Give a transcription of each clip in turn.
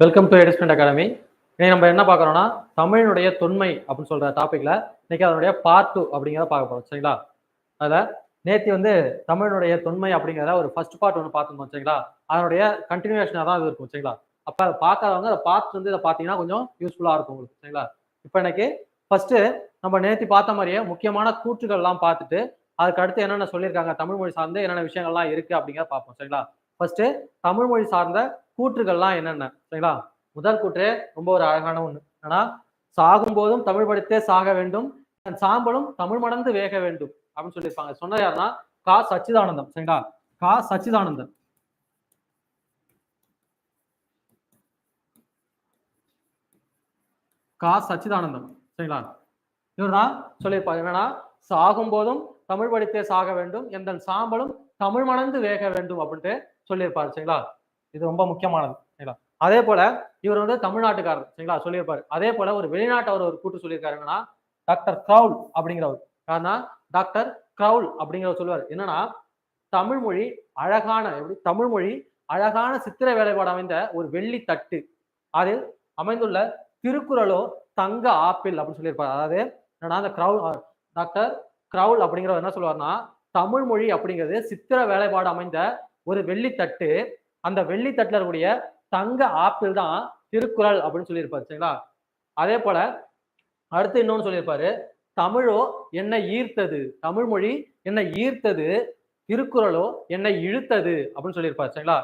Welcome to எடிஸ்மெண்ட் academy இன்னைக்கு நம்ம என்ன பார்க்குறோம்னா தமிழினுடைய தொன்மை அப்படின்னு சொல்கிற டாப்பிக்கில் இன்னைக்கு அதனுடைய பார்ட் டூ அப்படிங்கிறத பார்க்க போகிறோம் சரிங்களா? அதில் நேற்று வந்து தமிழினுடைய தொன்மை அப்படிங்கிறத ஒரு ஃபர்ஸ்ட் பார்ட் ஒன்று பார்த்துருந்தோம் சரிங்களா? அதனுடைய கண்டினியூஷனாக தான் இது இருக்கும் சரிங்களா? அப்போ அதை பார்க்காதவங்க அதை பார்த்து வந்து இதை பார்த்தீங்கன்னா கொஞ்சம் யூஸ்ஃபுல்லாக இருக்கும் உங்களுக்கு சரிங்களா? இப்போ இன்னைக்கு ஃபஸ்ட்டு நம்ம நேற்று பார்த்த மாதிரியே முக்கியமான கூற்றுகள்லாம் பார்த்துட்டு அதுக்கு அடுத்து என்னென்ன சொல்லியிருக்காங்க தமிழ் மொழி சார்ந்து என்னென்ன விஷயங்கள்லாம் இருக்குது அப்படிங்கிறத பார்ப்போம் சரிங்களா? ஃபர்ஸ்ட் தமிழ் மொழி சார்ந்த கூற்றுகள்லாம் என்னென்ன? சரிங்களா? முதல் கூற்று ரொம்ப ஒரு அழகான ஒண்ணு. ஆனா சாகும் போதும் தமிழ் படித்தே சாக வேண்டும் தன் சாம்பலும் தமிழ் மடந்து வேக வேண்டும் அப்படின்னு சொல்லியிருப்பாங்க. சொன்னது யாருன்னா கா. சச்சிதானந்தம். சரிங்களா? கா. சச்சிதானந்தன் கா. சச்சிதானந்தம். சரிங்களா? இவர் தான் சொல்லியிருப்பார். என்னன்னா சாகும் போதும் தமிழ் படித்தே சாக வேண்டும் எந்த சாம்பலும் தமிழ் மணந்து வேக வேண்டும் அப்படின்ட்டு சொல்லியிருப்பாரு. சரிங்களா? இது ரொம்ப முக்கியமானது சரிங்களா? அதே போல இவர் வந்து தமிழ்நாட்டுக்காரர் சரிங்களா? சொல்லியிருப்பாரு. அதே போல ஒரு வெளிநாட்டவர் ஒரு கூட்டு சொல்லியிருக்காருன்னா டாக்டர் கிரவுல் அப்படிங்கிறவர். யாருன்னா டாக்டர் கிரவுல் அப்படிங்கிறவர் சொல்லுவார். என்னன்னா தமிழ் மொழி அழகான எப்படி? தமிழ் மொழி அழகான சித்திர வேலைப்பாடு அமைந்த ஒரு வெள்ளி தட்டு. அதில் அமைந்துள்ள திருக்குறளோ தங்க ஆப்பிள் அப்படின்னு சொல்லியிருப்பார். அதாவது என்னன்னா அந்த கிரவுல் டாக்டர் கிரவுல் அப்படிங்கிறவர் என்ன சொல்லுவார்னா தமிழ் மொழி அப்படிங்கிறது சித்திர வேலைப்பாடு அமைந்த ஒரு வெள்ளித்தட்டு அந்த வெள்ளித்தட்டுல இருக்கக்கூடிய தங்க ஆப்பிள் தான் திருக்குறள் அப்படின்னு சொல்லியிருப்பாரு சரிங்களா? அதே போல அடுத்து இன்னொன்று சொல்லியிருப்பாரு தமிழோ என்னை ஈர்த்தது. தமிழ் மொழி என்னை ஈர்த்தது. திருக்குறளோ என்னை இழுத்தது. அப்படின்னு சொல்லியிருப்பாரு சரிங்களா?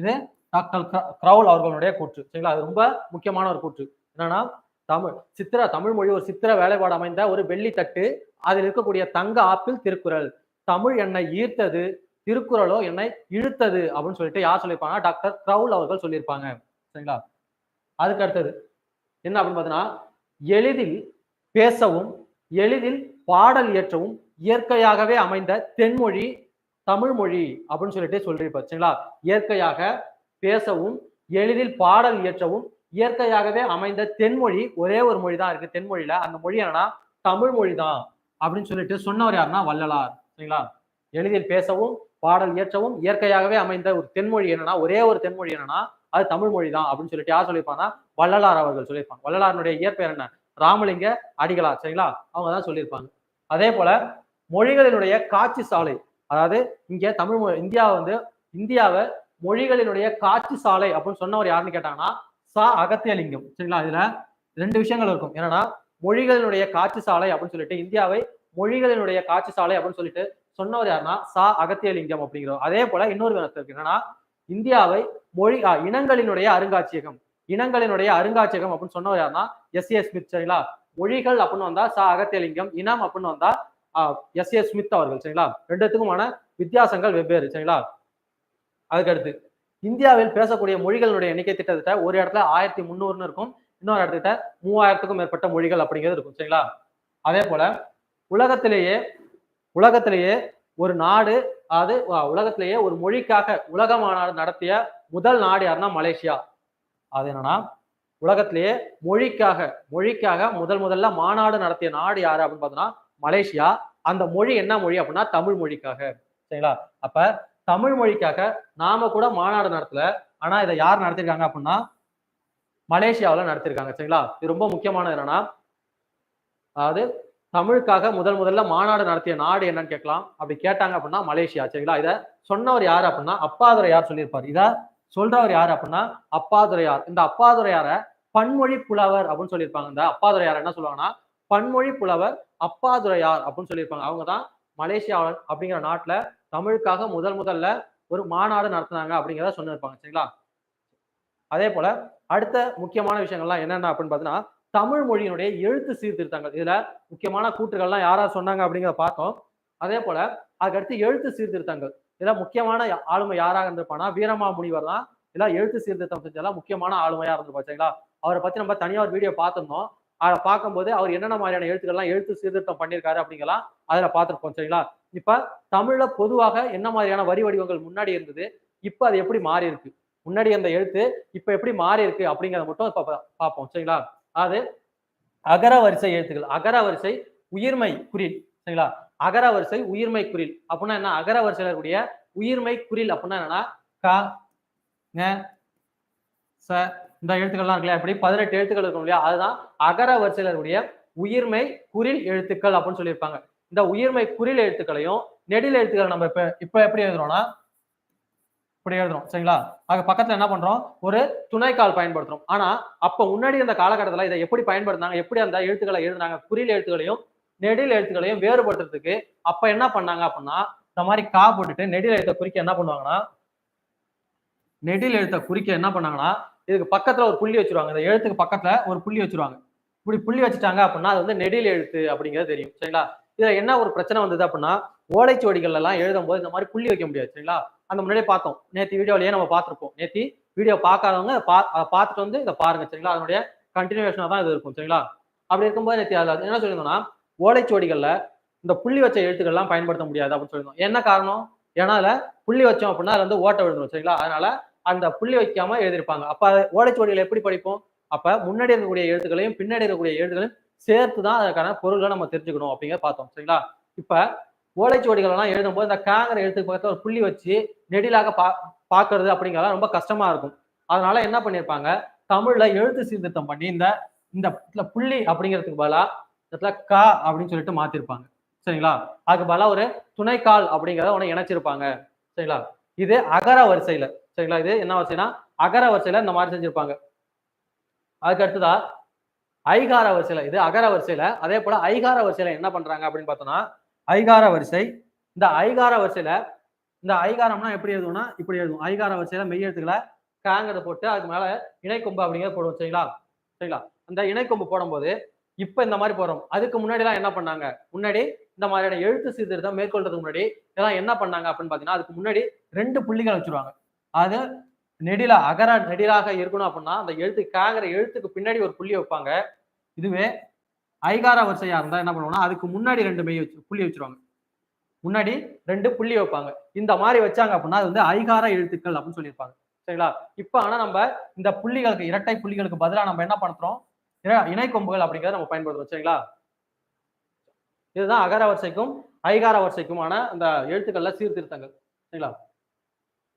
இது டாக்டர் கிரவுல் அவர்களுடைய கூற்று சரிங்களா? அது ரொம்ப முக்கியமான ஒரு கூற்று. என்னன்னா தமிழ் சித்திர தமிழ் மொழி ஒரு சித்திர வேலைப்பாடு அமைந்த ஒரு வெள்ளித்தட்டு அதில் இருக்கக்கூடிய தங்க ஆப்பிள் திருக்குறள். தமிழ் என்னை ஈர்த்தது. திருக்குறளோ என்னை இழுத்தது அப்படின்னு சொல்லிட்டு யார் சொல்லியிருப்பாங்க? டாக்டர் கிரவுல் அவர்கள் சொல்லியிருப்பாங்க. சரிங்களா? அதுக்கு அடுத்தது என்ன அப்படின்னு பார்த்தீங்கன்னா எளிதில் பேசவும் எளிதில் பாடல் இயற்றவும் இயற்கையாகவே அமைந்த தென்மொழி தமிழ் மொழி அப்படின்னு சொல்லிட்டு சொல்லியிருப்பார். சரிங்களா? இயற்கையாக பேசவும் எளிதில் பாடல் இயற்றவும் இயற்கையாகவே அமைந்த தென்மொழி ஒரே ஒரு மொழி தான் இருக்கு தென்மொழியில. அந்த மொழி என்னன்னா தமிழ் மொழி தான் அப்படின்னு சொல்லிட்டு சொன்னவர் யாருன்னா வள்ளலார். சரிங்களா? எளிதில் பேசவும் பாடல் இயற்றவும் இயற்கையாகவே அமைந்த ஒரு தென்மொழி என்னன்னா ஒரே ஒரு தென்மொழி என்னன்னா அது தமிழ் மொழி தான் அப்படின்னு சொல்லிட்டு யார் சொல்லியிருப்பாங்கன்னா வள்ளலார் அவர்கள் சொல்லியிருப்பாங்க. வள்ளலாருடைய இயற்பெயர் என்ன? ராமலிங்க அடிகளார் சரிங்களா? அவங்க தான் சொல்லியிருப்பாங்க. அதே போல மொழிகளினுடைய காட்சி சாலை அதாவது இங்க தமிழ் மொழி இந்தியா வந்து இந்தியாவை மொழிகளினுடைய காட்சி சாலை அப்படின்னு சொன்னவர் யாருன்னு கேட்டாங்கன்னா சா. அகத்தியலிங்கம் சரிங்களா? இதுல ரெண்டு விஷயங்கள் இருக்கும். என்னன்னா மொழிகளினுடைய காட்சி சாலை அப்படின்னு சொல்லிட்டு இந்தியாவை மொழிகளினுடைய காட்சி சாலை அப்படின்னு சொல்லிட்டு சொன்னவர் யாருன்னா சா அகத்தியலிங்கம் அப்படிங்கிறவர் அதே போல இன்னொரு வினத்து இருக்கு. என்னன்னா இந்தியாவை மொழி இனங்களினுடைய அருங்காட்சியகம் இனங்களினுடைய அருங்காட்சியகம் அப்படின்னு சொன்னவர் யாருன்னா எஸ். ஏ. ஸ்மித் சரிங்களா? மொழிகள் அப்படின்னு வந்தா சா அகத்தியலிங்கம் இனம் அப்படின்னு வந்தா எஸ். ஏ. ஸ்மித் அவர்கள் சரிங்களா? ரெண்டுத்துக்குமான வித்தியாசங்கள் வெவ்வேறு சரிங்களா? அதுக்கடுத்து இந்தியாவில் பேசக்கூடிய மொழிகளுடைய எண்ணிக்கை திட்டத்திட்ட ஒரு இடத்துல ஆயிரத்தி முந்நூறுன்னு இருக்கும் இன்னொரு இடத்துல மூவாயிரத்துக்கும் மேற்பட்ட மொழிகள் அப்படிங்கிறது இருக்கும் சரிங்களா? அதே போல உலகத்திலேயே உலகத்திலேயே ஒரு நாடு அது உலகத்திலேயே ஒரு மொழிக்காக உலக மாநாடு நடத்திய முதல் நாடு யாருன்னா மலேசியா. அது என்னன்னா உலகத்திலேயே மொழிக்காக மொழிக்காக முதல் முதல்ல மாநாடு நடத்திய நாடு யாரு அப்படின்னு பார்த்தோம்னா மலேசியா. அந்த மொழி என்ன மொழி அப்படின்னா தமிழ் மொழிக்காக. சரிங்களா? அப்ப தமிழ் மொழிக்காக நாம கூட மாநாடு நடத்தல. ஆனா இதை யார் நடத்திருக்காங்க அப்படின்னா மலேசியாவில் நடத்திருக்காங்க. சரிங்களா? இது ரொம்ப முக்கியமானது என்னன்னா அதாவது தமிழுக்காக முதல் முதல்ல மாநாடு நடத்திய நாடு என்னன்னு கேட்கலாம். அப்படி கேட்டாங்க அப்படின்னா மலேசியா சரிங்களா? இதை சொன்னவர் யார் அப்படின்னா அப்பாதுரையார் சொல்லியிருப்பார். இதை சொல்றவர் யார் அப்படின்னா அப்பாதுரையார் இந்த அப்பாதுரையார பன்மொழி புலவர் அப்படின்னு சொல்லியிருப்பாங்க. இந்த அப்பாதுரையார் என்ன சொல்லுவாங்கன்னா? பன்மொழி புலவர் அப்பாதுரையார் அப்படின்னு சொல்லியிருப்பாங்க. அவங்க தான் மலேசியா அப்படிங்கிற நாட்டுல தமிழுக்காக முதல் முதல்ல ஒரு மாநாடு நடத்தினாங்க அப்படிங்கிறத சொன்னிருப்பாங்க சரிங்களா? அதே போல அடுத்த முக்கியமான விஷயங்கள்லாம் என்னென்ன அப்படின்னு பார்த்தீங்கன்னா தமிழ் மொழியினுடைய எழுத்து சீர்திருத்தங்கள். இதுல முக்கியமான கூற்றுகள்லாம் யாரா சொன்னாங்க அப்படிங்கிறத பார்த்தோம். அதே போல அதுக்கடுத்து எழுத்து சீர்திருத்தங்கள். இதுல முக்கியமான ஆளுமை யாராக இருந்திருப்பானா வீரமா முனிவர் தான். இதெல்லாம் எழுத்து சீர்திருத்தம் செஞ்செல்லாம் முக்கியமான ஆளுமையா இருந்திருப்பா சரிங்களா? அவரை பத்தி நம்ம தனியா ஒரு வீடியோ பார்த்திருந்தோம். அதை பார்க்கும்போது அவர் என்னென்ன மாதிரியான எழுத்துக்கள்லாம் எழுத்து சீர்திருத்தம் பண்ணியிருக்காரு அப்படிங்கலாம் அதுல பார்த்துருப்போம் சரிங்களா? இப்ப தமிழ்ல பொதுவாக என்ன மாதிரியான வரி வடிவங்கள் முன்னாடி இருந்தது இப்போ அது எப்படி மாறி இருக்கு முன்னாடி அந்த எழுத்து இப்ப எப்படி மாறி இருக்கு அப்படிங்கிறத மட்டும் பார்ப்போம் சரிங்களா? அது அகர வரிசை எழுத்துக்கள். அகர வரிசை உயிர்மை குறில் சரிங்களா? அகர வரிசை உயிர்மை குறில் அப்படின்னா என்ன? அகர வரிசையில் இருக்கக்கூடிய உயிர்மை குறில் அப்படின்னா என்னன்னா க ச இந்த எழுத்துக்கள்லாம் இருக்குல்ல? இப்படி பதினெட்டு எழுத்துக்கள் இருக்கும் இல்லையா? அதுதான் அகர வரிசையில் இருக்கக்கூடிய உயிர்மை குறில் எழுத்துக்கள் அப்படின்னு சொல்லியிருப்பாங்க. இந்த உயிர்மை குறில் எழுத்துக்களையும் நெடில் எழுத்துக்களை நம்ம இப்ப இப்ப எப்படி எழுதுறோம்னா இப்படி எழுதுறோம் சரிங்களா? ஆக பக்கத்துல என்ன பண்றோம்? ஒரு துணைக்கால் பயன்படுத்துறோம். ஆனா அப்ப முன்னாடி இருந்த காலகட்டத்துல இதை எப்படி பயன்படுத்தினாங்க எப்படி அந்த எழுத்துக்களை எழுதுனாங்க குறியில் எழுத்துக்களையும் நெடில் எழுத்துக்களையும் வேறுபடுத்துறதுக்கு அப்ப என்ன பண்ணாங்க அப்படின்னா இந்த மாதிரி கா போட்டுட்டு நெடில் எழுத்த குறிக்க என்ன பண்ணுவாங்கன்னா நெடில் எழுத்த குறிக்க என்ன பண்ணாங்கன்னா இதுக்கு பக்கத்துல ஒரு புள்ளி வச்சிருவாங்க. இந்த எழுத்துக்கு பக்கத்துல ஒரு புள்ளி வச்சிருவாங்க. இப்படி புள்ளி வச்சுட்டாங்க அப்படின்னா அது வந்து நெடில் எழுத்து அப்படிங்கிறது தெரியும் சரிங்களா? இதுல என்ன ஒரு பிரச்சனை வந்தது அப்படின்னா ஓலைச்சுவடிகள் எல்லாம் எழுதும் போது இந்த மாதிரி புள்ளி வைக்க முடியாது சரிங்களா? அந்த முன்னாடியே பார்த்தோம். நேத்தி வீடியோலயே நம்ம பார்த்துருப்போம். நேத்தி வீடியோ பார்க்காதவங்க அதை பா பார்த்துட்டு வந்து இதை பாருங்க சரிங்களா? அதனுடைய கண்டினியூவேஷனாக தான் இது இருக்கும் சரிங்களா? அப்படி இருக்கும்போது நேத்தி அதில் என்ன சொல்லியிருந்தோம்னா ஓலைச்சுவடிகள்ல இந்த புள்ளி வச்ச எழுத்துக்கள்லாம் பயன்படுத்த முடியாது அப்படின்னு சொல்லியிருந்தோம். என்ன காரணம்? ஏன்னா அதில் புள்ளி வச்சோம் அப்படின்னா அது வந்து ஓட்ட விழுந்துடும் சரிங்களா? அதனால அந்த புள்ளி வைக்காம எழுதியிருப்பாங்க. அப்போ அதை ஓலைச்சுவடிகளை எப்படி படிப்போம்? அப்போ முன்னாடி இருக்கக்கூடிய எழுத்துக்களையும் பின்னாடி இருக்கக்கூடிய எழுத்துக்களையும் சேர்த்து தான் அதற்கான பொருள்களை நம்ம தெரிஞ்சுக்கணும் அப்படிங்கிற பார்த்தோம் சரிங்களா? இப்போ ஓலைச்சுவடிகள் எல்லாம் எழுதும்போது இந்த காங்கிற எழுத்துக்கு பக்கத்தில் ஒரு புள்ளி வச்சு நெடிலாக பா பாக்குறது அப்படிங்கிறதெல்லாம் ரொம்ப கஷ்டமா இருக்கும். அதனால என்ன பண்ணியிருப்பாங்க தமிழ்ல எழுத்து சீர்திருத்தம் பண்ணி இந்த இந்த புள்ளி அப்படிங்கிறதுக்கு பதிலா இடத்துல கா அப்படின்னு சொல்லிட்டு மாத்திருப்பாங்க. சரிங்களா? அதுக்கு பதிலா ஒரு துணைக்கால் அப்படிங்கிறத உடனே இணைச்சிருப்பாங்க. சரிங்களா? இது அகர வரிசையில. சரிங்களா? இது என்ன வரிசைனா அகர வரிசையில இந்த மாதிரி செஞ்சிருப்பாங்க. அதுக்கு அடுத்ததா ஐகார வரிசையில. இது அகர வரிசையில. அதே போல ஐகார வரிசையில என்ன பண்றாங்க அப்படின்னு பார்த்தோம்னா ஐகார வரிசை. இந்த ஐகார வரிசையில இந்த ஐகாரம்னா எப்படி எழுதுவோம்னா இப்படி எழுதுவோம். ஐகார வரிசையில மெய் எழுத்துக்களை காங்கிறத போட்டு அதுக்கு மேல இணைக்கொம்பு அப்படிங்கிறத போடுவோம். சரிங்களா? சரிங்களா? அந்த இணைக்கொம்பு போடும்போது இப்ப இந்த மாதிரி போறோம் அதுக்கு முன்னாடி எல்லாம் என்ன பண்ணாங்க? முன்னாடி இந்த மாதிரியான எழுத்து சீர்திருத்தம் மேற்கொள்றதுக்கு முன்னாடி இதெல்லாம் என்ன பண்ணாங்க அப்படின்னு பாத்தீங்கன்னா அதுக்கு முன்னாடி ரெண்டு புள்ளிகள் வச்சிருவாங்க. அது நெடில அகர நெடிலாக இருக்கணும் அப்படின்னா அந்த எழுத்து காங்கிற எழுத்துக்கு பின்னாடி ஒரு புள்ளி வைப்பாங்க. இதுவே ஐகார வரிசையா இருந்தா என்ன பண்ணுவோம்னா அதுக்கு முன்னாடி ரெண்டு மெய் வச்சு புள்ளி வச்சிருவாங்க. முன்னாடி ரெண்டு புள்ளி வைப்பாங்க. இந்த மாதிரி வச்சாங்க அப்படின்னா அது வந்து ஐகார எழுத்துக்கள் அப்படின்னு சொல்லியிருப்பாங்க. சரிங்களா? இப்ப ஆனா நம்ம இந்த புள்ளிகளுக்கு இரட்டை புள்ளிகளுக்கு பதிலா நம்ம என்ன பண்றோம்? இணை- இணைக்கொம்புகள் அப்படிங்கிறத நம்ம பயன்படுத்துறோம். சரிங்களா? இதுதான் அகர வரிசைக்கும் ஐகார வரிசைக்குமான அந்த எழுத்துக்கள்ல சீர்திருத்தங்கள். சரிங்களா?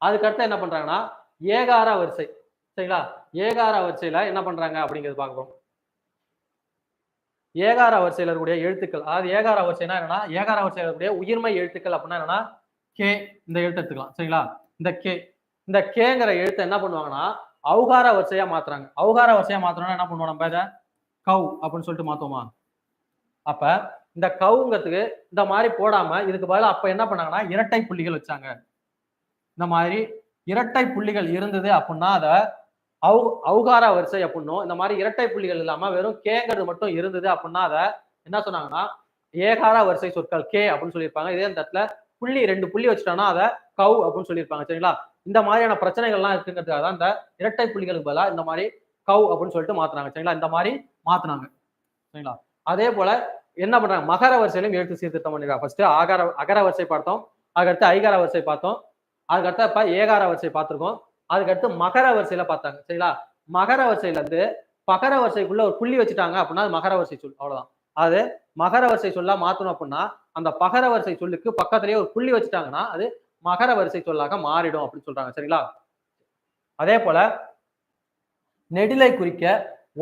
அதுக்கடுத்து என்ன பண்றாங்கன்னா ஏகார வரிசை. சரிங்களா? ஏகார வரிசையில என்ன பண்றாங்க அப்படிங்கிறது பார்க்குறோம் ஏகார வரிசையில் இருக்கக்கூடிய எழுத்துக்கள். அதாவது ஏகார வரிசைனா என்னன்னா ஏகார வரிசையில் இருக்கக்கூடிய உயிர்மை எழுத்துக்கள் அப்படின்னா என்னன்னா கே இந்த எழுத்து எடுத்துக்கலாம். சரிங்களா? இந்த கே. இந்த கேங்கிற எழுத்தை என்ன பண்ணுவாங்கன்னா அவுகார வரிசையா மாத்துறாங்க. அவுகார வரிசையா மாத்தணும்னா என்ன பண்ணுவோம் நம்ம இதை? கவு அப்படின்னு சொல்லிட்டு மாத்துவோமா? அப்ப இந்த கவுங்கிறதுக்கு இந்த மாதிரி போடாம இதுக்கு பதிலாக அப்ப என்ன பண்ணாங்கன்னா இரட்டை புள்ளிகள் வச்சாங்க. இந்த மாதிரி இரட்டை புள்ளிகள் இருந்தது அப்படின்னா அதை அவு அவுகார வரிசை அப்படின்னும் இந்த மாதிரி இரட்டை புள்ளிகள் இல்லாம வெறும் கேங்கிறது மட்டும் இருந்தது அப்படின்னா அதை என்ன சொன்னாங்கன்னா ஏகார வரிசை சொற்கள் கே அப்படின்னு சொல்லியிருப்பாங்க. இதே அந்த இடத்துல புள்ளி ரெண்டு புள்ளி வச்சுட்டோம்னா அதை கவு அப்படின்னு சொல்லியிருப்பாங்க. சரிங்களா? இந்த மாதிரியான பிரச்சனைகள்லாம் இருக்குங்கிறதுக்காக தான் இந்த இரட்டை புள்ளிகளுக்கு பதிலாக இந்த மாதிரி கவு அப்படின்னு சொல்லிட்டு மாத்துனாங்க. சரிங்களா? இந்த மாதிரி மாத்துனாங்க. சரிங்களா? அதே போல என்ன பண்றாங்க? மகர வரிசையிலும் எழுத்து சீர்திருத்தம் பண்ணிருக்காங்க. ஃபர்ஸ்ட் ஆகார அகர வரிசை பார்த்தோம். அதுக்கடுத்து ஐகார வரிசை பார்த்தோம். அதுக்கடுத்து இப்ப ஏகார வரிசை பார்த்துருக்கோம். அதுக்கடுத்து மகர வரிசையில பார்த்தாங்க. சரிங்களா? மகர வரிசையில இருந்து பகர வரிசைக்குள்ள ஒரு புள்ளி வச்சுட்டாங்க அப்படின்னா அது மகர வரிசை சொல். அவ்வளவுதான். அது மகர வரிசை சொல்லா மாத்தணும் அப்படின்னா அந்த பகர வரிசை சொல்லுக்கு பக்கத்திலேயே ஒரு புள்ளி வச்சுட்டாங்கன்னா அது மகர வரிசை சொல்லாக மாறிடும் அப்படின்னு சொல்றாங்க. சரிங்களா? அதே போல நெடிலை குறிக்க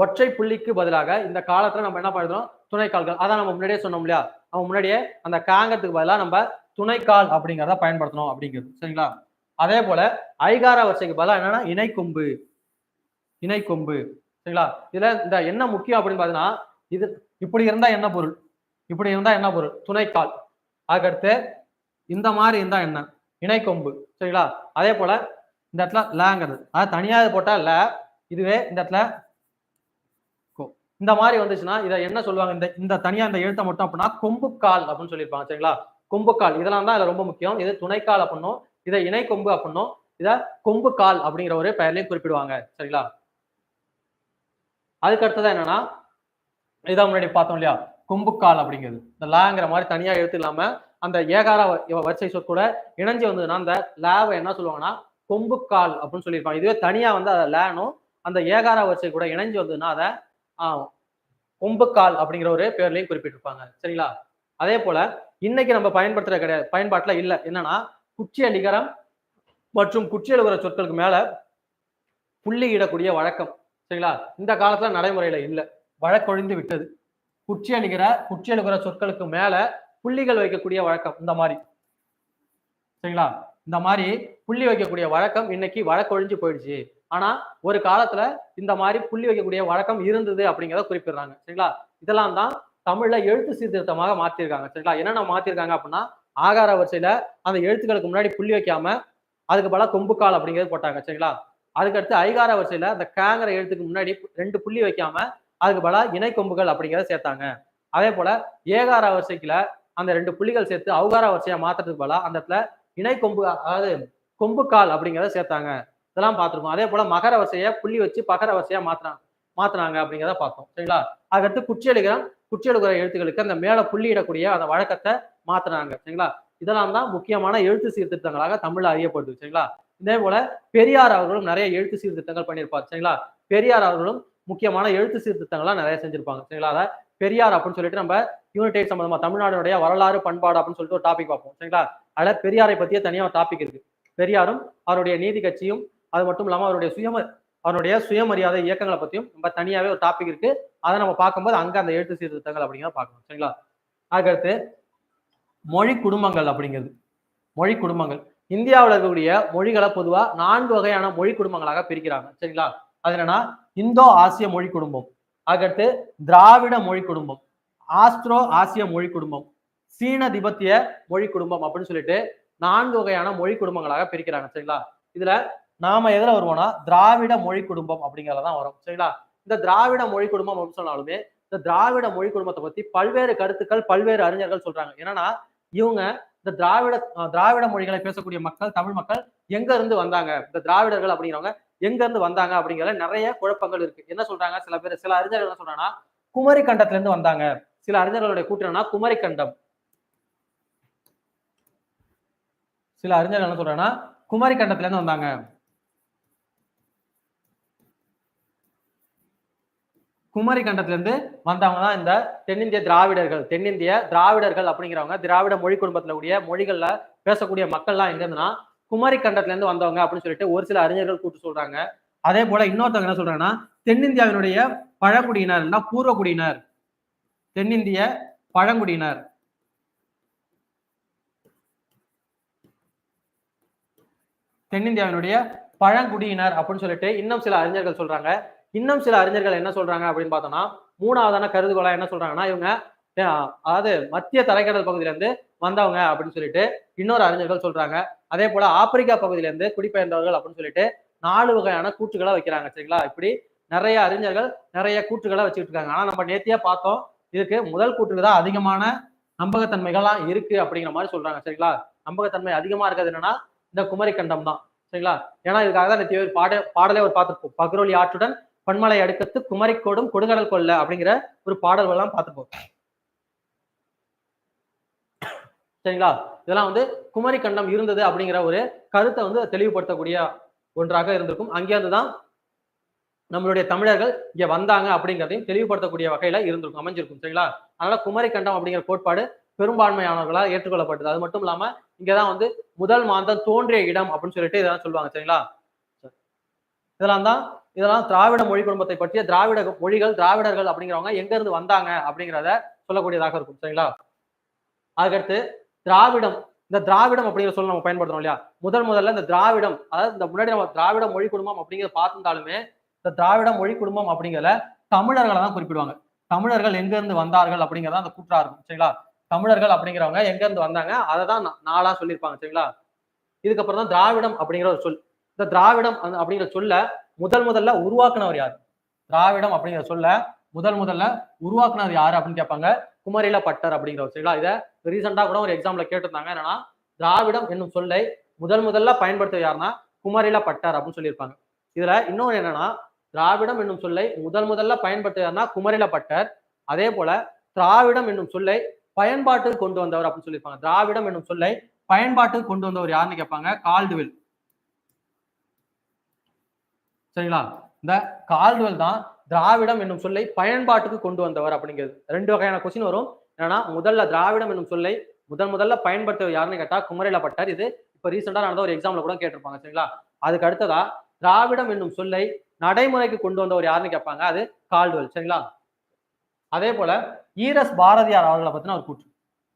ஒற்றை புள்ளிக்கு பதிலாக இந்த காலத்துல நம்ம என்ன பண்ணுறோம் துணைக்கால்கள். அதான் நம்ம முன்னாடியே சொன்னோம் இல்லையா? நம்ம முன்னாடியே அந்த காங்கத்துக்கு பதிலாக நம்ம துணைக்கால் அப்படிங்கிறத பயன்படுத்தணும் அப்படிங்கிறது. சரிங்களா? அதே போல ஐகார வரிசைக்கு பதிலாக என்னன்னா இணைக்கொம்பு இணைக்கொம்பு சரிங்களா? இதுல இந்த என்ன முக்கியம் அப்படின்னு பார்த்தீங்கன்னா இது இப்படி இருந்தா என்ன பொருள்? இப்படி இருந்தா என்ன பொருள்? துணைக்கால். அதுக்கடுத்து இந்த மாதிரி இருந்தா என்ன? இணைக்கொம்பு சரிங்களா? அதே போல இந்த இடத்துல லேங்கிறது. அதாவது தனியாக போட்டா ல இதுவே இந்த இடத்துல இந்த மாதிரி வந்துச்சுன்னா இதை என்ன சொல்லுவாங்க? இந்த இந்த தனியா இந்த எழுத்தை மட்டும் அப்படின்னா கொம்புக்கால் அப்படின்னு சொல்லியிருப்பாங்க. சரிங்களா? கொம்புக்கால். இதெல்லாம் தான் இதுல ரொம்ப முக்கியம். இது துணைக்கால் அப்படின்னும் இதை இணைக்கொம்பு அப்படின்னும். இதை கொம்புக்கால் அப்படிங்கிற ஒரு பெயர்லையும் குறிப்பிடுவாங்க. சரிங்களா? அதுக்கு அடுத்தது என்னன்னா இதான் முன்னாடி பார்த்தோம் இல்லையா? கொம்புக்கால் அப்படிங்கிறது. இந்த லாங்கிற மாதிரி தனியா எழுத்து இல்லாம அந்த ஏகார வ- வரிசை சொல் கூட இணைஞ்சு வந்ததுன்னா அந்த லேவை என்ன சொல்லுவாங்கன்னா கொம்புக்கால் அப்படின்னு சொல்லியிருப்பாங்க. இதுவே தனியா வந்து அதை லேனும் அந்த ஏகார வரிசை கூட இணைஞ்சு வந்ததுன்னா அதை ஆஹ், கொம்புக்கால் அப்படிங்கிற ஒரு பேர்லையும் குறிப்பிட்டிருப்பாங்க. சரிங்களா? அதே போல இன்னைக்கு நம்ம பயன்படுத்துற கிடையாது பயன்பாட்டுல இல்ல. என்னன்னா குச்சிய நிகரம் மற்றும் குற்றியலுகிற சொற்களுக்கு மேலே புள்ளி இடக்கூடிய வழக்கம். சரிங்களா? இந்த காலத்தில் நடைமுறையில் இல்லை. வழக்கொழிந்து விட்டது. குச்சி அழுகிற குச்சி அழுகிற சொற்களுக்கு மேலே புள்ளிகள் வைக்கக்கூடிய வழக்கம். இந்த மாதிரி. சரிங்களா? இந்த மாதிரி புள்ளி வைக்கக்கூடிய வழக்கம் இன்னைக்கு வழக்கொழிஞ்சு போயிடுச்சு. ஆனா ஒரு காலத்துல இந்த மாதிரி புள்ளி வைக்கக்கூடிய வழக்கம் இருந்தது அப்படிங்கிறத குறிப்பிடுறாங்க. சரிங்களா? இதெல்லாம் தான் தமிழ்ல எழுத்து சீர்திருத்தமாக மாத்திருக்காங்க. சரிங்களா? என்னென்ன மாத்திருக்காங்க அப்படின்னா ஆகார வரிசையில அந்த எழுத்துக்களுக்கு முன்னாடி புள்ளி வைக்காம அதுக்கு பல கொம்புக்கால் அப்படிங்கிறது போட்டாங்க சரிங்களா? அதுக்கடுத்து ஐகார வரிசையில அந்த கேங்கிற எழுத்துக்கு முன்னாடி ரெண்டு புள்ளி வைக்காம அதுக்கு பல இணை கொம்புகள் அப்படிங்கிறத சேர்த்தாங்க. அதே போல ஏகார வரிசைக்குல அந்த ரெண்டு புள்ளிகள் சேர்த்து அவுகார வரிசையா மாத்துறதுக்கு பல அந்த இடத்துல இணை கொம்பு அதாவது கொம்புக்கால் அப்படிங்கிறத சேர்த்தாங்க. இதெல்லாம் பார்த்துருக்கோம். அதே போல மகர வரிசையை புள்ளி வச்சு பகர வரிசையா மாத்தினாங்க மாத்தினாங்க அப்படிங்கிறத பார்த்தோம் சரிங்களா? அதுக்கடுத்து குச்சி எழுகிற குச்சி எழுகிற எழுத்துக்களுக்கு அந்த மேல புள்ளி இடக்கூடிய அந்த வழக்கத்தை மாத்தினாங்க. சரிங்களா? இதெல்லாம் தான் முக்கியமான எழுத்து சீர்திருத்தங்களாக தமிழ்ல அறியப்படுது. சரிங்களா? இதே போல பெரியார் அவர்களும் நிறைய எழுத்து சீர்திருத்தங்கள் பண்ணியிருப்பார். சரிங்களா? பெரியார் அவர்களும் முக்கியமான எழுத்து சீர்திருத்தங்கள்லாம் நிறைய செஞ்சிருப்பாங்க. சரிங்களா? அதை பெரியார் அப்படின்னு சொல்லிட்டு நம்ம யூனிடேட் சம்பந்தமா தமிழ்நாடுடைய வரலாறு பண்பாடு அப்படின்னு சொல்லிட்டு ஒரு டாபிக் பார்ப்போம். சரிங்களா? அதுல பெரியாரை பத்தியே தனியாக ஒரு டாபிக் இருக்கு. பெரியாரும் அவருடைய நீதி கட்சியும் அது மட்டும் இல்லாம அவருடைய சுயம அவருடைய சுயமரியாதை இயக்கங்களை பத்தியும் நம்ம தனியாவே ஒரு டாபிக் இருக்கு. அதை நம்ம பார்க்கும்போது அங்க அந்த எழுத்து சீர்திருத்தங்கள் அப்படிங்கிறத பார்க்கணும். சரிங்களா? அதுக்கடுத்து மொழி குடும்பங்கள் அப்படிங்கிறது. மொழி குடும்பங்கள். இந்தியாவில் இருக்கக்கூடிய மொழிகளை பொதுவா நான்கு வகையான மொழி குடும்பங்களாக பிரிக்கிறாங்க. சரிங்களா? அது என்னன்னா இந்தோ ஆசிய மொழி குடும்பம். அதுக்கடுத்து திராவிட மொழி குடும்பம். ஆஸ்ட்ரோ ஆசிய மொழி குடும்பம். சீன திபெத்திய மொழி குடும்பம் அப்படின்னு சொல்லிட்டு நான்கு வகையான மொழி குடும்பங்களாக பிரிக்கிறாங்க. சரிங்களா? இதுல நாம எதுல வருவோம்னா திராவிட மொழி குடும்பம் அப்படிங்கறத தான் வரும். சரிங்களா? இந்த திராவிட மொழி குடும்பம் அப்படின்னு சொன்னாலுமே இந்த திராவிட மொழி குடும்பத்தை பத்தி பல்வேறு கருத்துக்கள் பல்வேறு அறிஞர்கள் சொல்றாங்க. என்னன்னா இவங்க இந்த திராவிட திராவிட மொழிகளை பேசக்கூடிய மக்கள் தமிழ் மக்கள் எங்க இருந்து வந்தாங்க? இந்த திராவிடர்கள் அப்படிங்கிறவங்க எங்க இருந்து வந்தாங்க? அப்படிங்கிற நிறைய குழப்பங்கள் இருக்கு. என்ன சொல்றாங்க? சில பேர் சில அறிஞர்கள் என்ன சொல்றாங்கன்னா குமரி கண்டத்துல இருந்து வந்தாங்க. சில அறிஞர்களுடைய கூட்டம்னா குமரி கண்டம் சில அறிஞர்கள் என்ன சொல்றாங்கன்னா குமரி கண்டத்துல இருந்து வந்தாங்க. குமரி கண்டத்துல வந்தவங்க தான் இந்த தென்னிந்திய திராவிடர்கள். தென்னிந்திய திராவிடர்கள் அப்படிங்கிறவங்க திராவிட மொழி குடும்பத்தில் கூடிய மொழிகளில் பேசக்கூடிய மக்கள்லாம் எங்கேருந்துன்னா குமரி கண்டத்துலேருந்து வந்தவங்க அப்படின்னு சொல்லிட்டு ஒரு சில அறிஞர்கள் கூட்டு சொல்றாங்க. அதே போல இன்னொருத்தவங்க என்ன சொல்றாங்கன்னா தென்னிந்தியாவினுடைய பழங்குடியினர்னா பூர்வக்குடியினர். தென்னிந்திய பழங்குடியினர். தென்னிந்தியாவினுடைய பழங்குடியினர் அப்படின்னு சொல்லிட்டு இன்னும் சில அறிஞர்கள் சொல்றாங்க. இன்னும் சில அறிஞர்கள் என்ன சொல்றாங்க அப்படின்னு பார்த்தோம்னா மூணாவதான கருதுகோளா என்ன சொல்றாங்கன்னா இவங்க அதாவது மத்திய தரைக்கடல் பகுதியிலேருந்து வந்தவங்க அப்படின்னு சொல்லிட்டு இன்னொரு அறிஞர்கள் சொல்றாங்க. அதே போல ஆப்பிரிக்கா பகுதியிலேருந்து குடிபெயர்ந்தவர்கள் அப்படின்னு சொல்லிட்டு நாலு வகையான கூற்றுகளை வைக்கிறாங்க சரிங்களா? இப்படி நிறைய அறிஞர்கள் நிறைய கூற்றுகளை வச்சுக்கிட்டு இருக்காங்க ஆனா நம்ம நேத்தியா பார்த்தோம் இதுக்கு முதல் கூற்றுக்கு தான் அதிகமான நம்பகத்தன்மைகள்லாம் இருக்கு அப்படிங்கிற மாதிரி சொல்றாங்க சரிங்களா? நம்பகத்தன்மை அதிகமா இருக்கிறது என்னன்னா இந்த குமரி கண்டம் தான் சரிங்களா? ஏன்னா இதுக்காக தான் நேற்று பாட பாடலே ஒரு பார்த்துருப்போம் பக்ரோலி ஆற்றுடன் பன்மலை அடுக்கத்து குமரிக்கோடும் கொடுங்கடல் கொள்ள அப்படிங்கிற ஒரு பாடல்கள்லாம் பார்த்துப்போம். சரிங்களா? இதெல்லாம் வந்து குமரி கண்டம் இருந்தது அப்படிங்கிற ஒரு கருத்தை வந்து தெளிவுபடுத்தக்கூடிய ஒன்றாக இருந்திருக்கும். அங்கேருந்து தான் நம்மளுடைய தமிழர்கள் இங்க வந்தாங்க அப்படிங்கிறதையும் தெளிவுபடுத்தக்கூடிய வகையில இருந்திருக்கும் அமைஞ்சிருக்கும். சரிங்களா? அதனால குமரி கண்டம் அப்படிங்கிற கோட்பாடு பெரும்பான்மையானவர்களால் ஏற்றுக்கொள்ளப்பட்டது. அது மட்டும் இல்லாம இங்கதான் வந்து முதல் மாந்தம் தோன்றிய இடம் அப்படின்னு சொல்லிட்டு இதெல்லாம் சொல்லுவாங்க. சரிங்களா? இதெல்லாம் தான் இதெல்லாம் திராவிட மொழி குடும்பத்தை பற்றிய திராவிட மொழிகள் திராவிடர்கள் அப்படிங்கிறவங்க எங்க இருந்து வந்தாங்க அப்படிங்கிறத சொல்லக்கூடியதாக இருக்கும். சரிங்களா? அதுக்கடுத்து திராவிடம் இந்த திராவிடம் அப்படிங்கிற சொல்ல நம்ம பயன்படுத்துறோம் இல்லையா? முதல் முதல்ல இந்த திராவிடம் அதாவது இந்த முன்னாடி நம்ம திராவிட மொழி குடும்பம் அப்படிங்கிறத பார்த்திருந்தாலுமே இந்த திராவிட மொழி குடும்பம் அப்படிங்கிற தமிழர்களை தான் குறிப்பிடுவாங்க. தமிழர்கள் எங்க இருந்து வந்தார்கள் அப்படிங்கிறத அந்த கூற்றா இருக்கும் சரிங்களா? தமிழர்கள் அப்படிங்கிறவங்க எங்க இருந்து வந்தாங்க அதை தான் நாளா சொல்லியிருப்பாங்க. சரிங்களா? இதுக்கப்புறம் தான் திராவிடம் அப்படிங்கிற ஒரு சொல். இந்த திராவிடம் அப்படிங்கிற சொல்ல முதல் முதல்ல உருவாக்குனவர் யார்? திராவிடம் அப்படிங்கிற சொல்ல முதல் முதல்ல உருவாக்குனது யாரு அப்படின்னு கேட்பாங்க? குமரில பட்டர் அப்படிங்கிறவர் சரிங்களா? இதை ரீசெண்டா கூட ஒரு எக்ஸாம்ல கேட்டிருந்தாங்க. என்னன்னா திராவிடம் என்னும் சொல்லை முதல் முதல்ல பயன்படுத்த யாருன்னா குமரில பட்டர் அப்படின்னு சொல்லியிருப்பாங்க. இதுல இன்னொன்று என்னன்னா திராவிடம் என்னும் சொல்லை முதல் முதல்ல பயன்படுத்த யாருன்னா குமரில பட்டர். அதே போல திராவிடம் என்னும் சொல்லை பயன்பாட்டுக்கு கொண்டு வந்தவர் அப்படின்னு சொல்லியிருப்பாங்க. திராவிடம் என்னும் சொல்லை பயன்பாட்டுக்கு கொண்டு வந்தவர் யாருன்னு கேட்பாங்க? கால்டுவில் சரிங்களா? இந்த கால்டுவெல் தான் திராவிடம் என்னும் சொல்லை பயன்பாட்டுக்கு கொண்டு வந்தவர் அப்படிங்கிறது. ரெண்டு வகையான கொஸ்டின் வரும். என்னன்னா முதல்ல திராவிடம் என்னும் சொல்லை முதல் முதல்ல பயன்படுத்தவர் யாருன்னு கேட்டா குமரிலப்பட்டார் இது இப்ப ரீசெண்டா நடந்த ஒரு எக்ஸாம்ல கூட கேட்டிருப்பாங்க சரிங்களா? அதுக்கு அடுத்ததா திராவிடம் என்னும் சொல்லை நடைமுறைக்கு கொண்டு வந்தவர் யாருன்னு கேட்பாங்க? அது கால்டுவெல் சரிங்களா? அதே போல ஈரஸ் பாரதியார் அவர்களை பத்தின ஒரு கூற்று.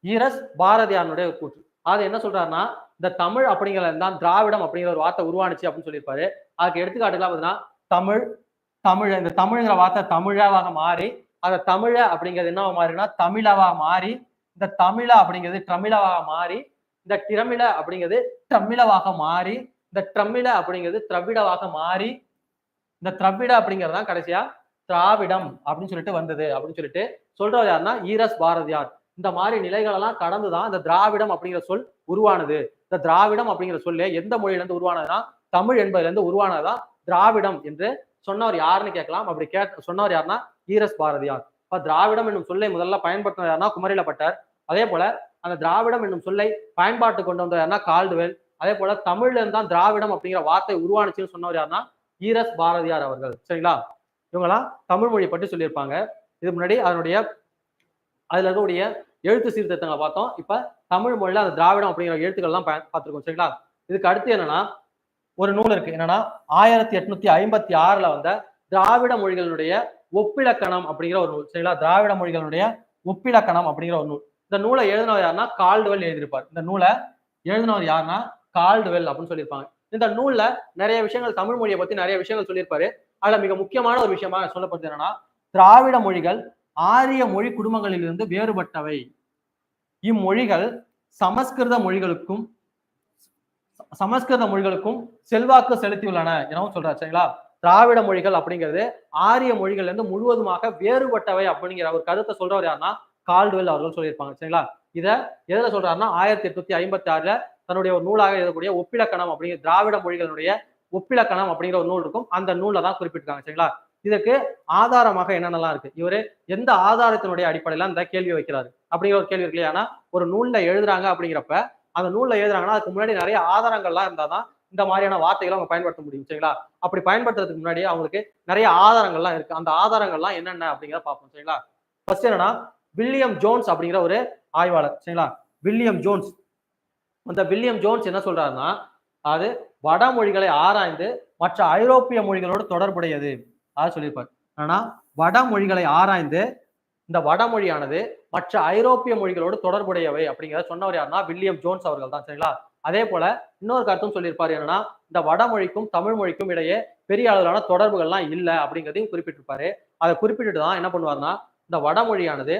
ஈரஸ் பாரதியாருடைய ஒரு கூற்று. அது என்ன சொல்றாருன்னா இந்த தமிழ் அப்படிங்கிறது தான் திராவிடம் அப்படிங்கிற ஒரு வார்த்தை உருவானுச்சு அப்படின்னு சொல்லியிருப்பாரு. அதுக்கு எடுத்துக்காட்டுலாம் பார்த்தீங்கன்னா தமிழ் தமிழ் இந்த தமிழ்ங்கிற வார்த்தை தமிழாவாக மாறி அந்த தமிழ அப்படிங்கிறது என்ன மாறினா தமிழாவாக மாறி இந்த தமிழ அப்படிங்கிறது தமிழாவாக மாறி இந்த திரமிழ அப்படிங்கிறது தமிழவாக மாறி இந்த ட்ரமிழ அப்படிங்கிறது திரவிடவாக மாறி இந்த திரவிட அப்படிங்கிறது தான் கடைசியா திராவிடம் அப்படின்னு சொல்லிட்டு வந்தது அப்படின்னு சொல்லிட்டு சொல்றது யாருன்னா ஈரஸ் பாரதியார். இந்த மாதிரி நிலைகளெல்லாம் கடந்துதான் இந்த திராவிடம் அப்படிங்கிற சொல் உருவானது. இந்த திராவிடம் அப்படிங்கிற சொல்லு எந்த மொழியிலேருந்து உருவானதுன்னா தமிழ் என்பதுல இருந்து உருவானதுதான் திராவிடம் என்று சொன்னவர் யாருன்னு கேட்கலாம். அப்படி கே சொன்னவர் யாருன்னா ஈரஸ் பாரதியார். இப்ப திராவிடம் என்னும் சொல்லை முதல்ல பயன்படுத்தினது யாருன்னா குமரிலப்பட்டர் அதே போல அந்த திராவிடம் என்னும் சொல்லை பயன்பாட்டு கொண்டு வந்தவர் யாருன்னா கால்டுவெல். அதே போல தமிழ்ல இருந்து தான் திராவிடம் அப்படிங்கிற வார்த்தை உருவானுச்சுன்னு சொன்னவர் யாருன்னா ஈரஸ் பாரதியார் அவர்கள். சரிங்களா? இவங்களாம் தமிழ் மொழியை பற்றி சொல்லியிருப்பாங்க. இது முன்னாடி அதனுடைய அதுல இருக்கக்கூடிய எழுத்து சீர்திருத்தங்களை பார்த்தோம். இப்ப தமிழ் மொழியில அந்த திராவிடம் அப்படிங்கிற எழுத்துக்கள்லாம் எல்லாம் பார்த்துருக்கோம் சரிங்களா? இதுக்கு அடுத்து என்னன்னா ஒரு நூல் இருக்கு. என்னன்னா ஆயிரத்தி எட்நூத்தி ஐம்பத்தி ஆறுல வந்த திராவிட மொழிகளுடைய ஒப்பிலக்கணம் அப்படிங்கிற ஒரு நூல் சரிங்களா? திராவிட மொழிகளுடைய ஒப்பிலக்கணம் அப்படிங்கிற ஒரு நூல். இந்த நூலை எழுதினவர் யாருன்னா கால்டுவெல் எழுதியிருப்பார். இந்த நூலை எழுதினவர் யாருன்னா கால்டுவெல் அப்படின்னு சொல்லியிருப்பாங்க. இந்த நூல்ல நிறைய விஷயங்கள் தமிழ் மொழியை பத்தி நிறைய விஷயங்கள் சொல்லியிருப்பாரு. அதுல மிக முக்கியமான ஒரு விஷயமா சொல்லப்படுது என்னன்னா திராவிட மொழிகள் ஆரிய மொழி குடும்பங்களிலிருந்து வேறுபட்டவை. இம்மொழிகள் சமஸ்கிருத மொழிகளுக்கும் சமஸ்கிருத மொழிகளுக்கும் செல்வாக்கு செலுத்தியுள்ளன. எனவும் சொல்றாரு சரிங்களா? திராவிட மொழிகள் அப்படிங்கிறது ஆரிய மொழிகள் இருந்து முழுவதுமாக வேறுபட்டவை அப்படிங்கிற ஒரு கருத்தை சொல்றவர் யாருன்னா கால்டுவெல் அவர்கள் சொல்லியிருப்பாங்க சரிங்களா? இதை எதுல சொல்றாருன்னா ஆயிரத்தி எட்நூத்தி ஐம்பத்தி ஆறுல தன்னுடைய ஒரு நூலாக எழுதக்கூடிய ஒப்பிலக்கணம் அப்படிங்கிற திராவிட மொழிகளுடைய ஒப்பிலக்கணம் அப்படிங்கிற ஒரு நூல் இருக்கும். அந்த நூல்ல தான் குறிப்பிட்டிருக்காங்க சரிங்களா? இதற்கு ஆதாரமாக என்னென்னலாம் இருக்கு? இவரு எந்த ஆதாரத்தினுடைய அடிப்படையில அந்த கேள்வி வைக்கிறாரு? அப்படிங்கிற ஒரு கேள்வி இருக்கு இல்லையா? ஒரு நூல்ல எழுதுறாங்க அப்படிங்கிறப்ப அந்த நூல்ல எழுதுறாங்கன்னா அதுக்கு முன்னாடி நிறைய ஆதாரங்கள்லாம் இருந்தாதான் இந்த மாதிரியான வார்த்தைகளை அவங்க பயன்படுத்த முடியும் சரிங்களா? அப்படி பயன்படுத்துறதுக்கு முன்னாடி அவங்களுக்கு நிறைய ஆதாரங்கள்லாம் இருக்கு. அந்த ஆதாரங்கள்லாம் என்னென்ன அப்படிங்கிறத பார்ப்போம் சரிங்களா? ஃபர்ஸ்ட் என்னன்னா வில்லியம் ஜோன்ஸ் அப்படிங்கிற ஒரு ஆய்வாளர் சரிங்களா? William Jones. அந்த வில்லியம் ஜோன்ஸ் என்ன சொல்றாருன்னா அது வடமொழிகளை ஆராய்ந்து மற்ற ஐரோப்பிய மொழிகளோடு தொடர்புடையது. அதாவது சொல்லியிருப்பார். ஆனா வடமொழிகளை ஆராய்ந்து இந்த வடமொழியானது மற்ற ஐரோப்பிய மொழிகளோடு தொடர்புடையவை அப்படிங்கிறத சொன்னவர் யாருன்னா வில்லியம் ஜோன்ஸ் அவர்கள் தான் சரிங்களா? அதே போல இன்னொரு கருத்தும் சொல்லியிருப்பார் என்னன்னா இந்த வடமொழிக்கும் தமிழ் மொழிக்கும் இடையே பெரிய அளவிலான தொடர்புகள்லாம் இல்லை அப்படிங்கிறதையும் குறிப்பிட்டிருப்பாரு. அதை குறிப்பிட்டு தான் என்ன பண்ணுவாருன்னா இந்த வடமொழியானது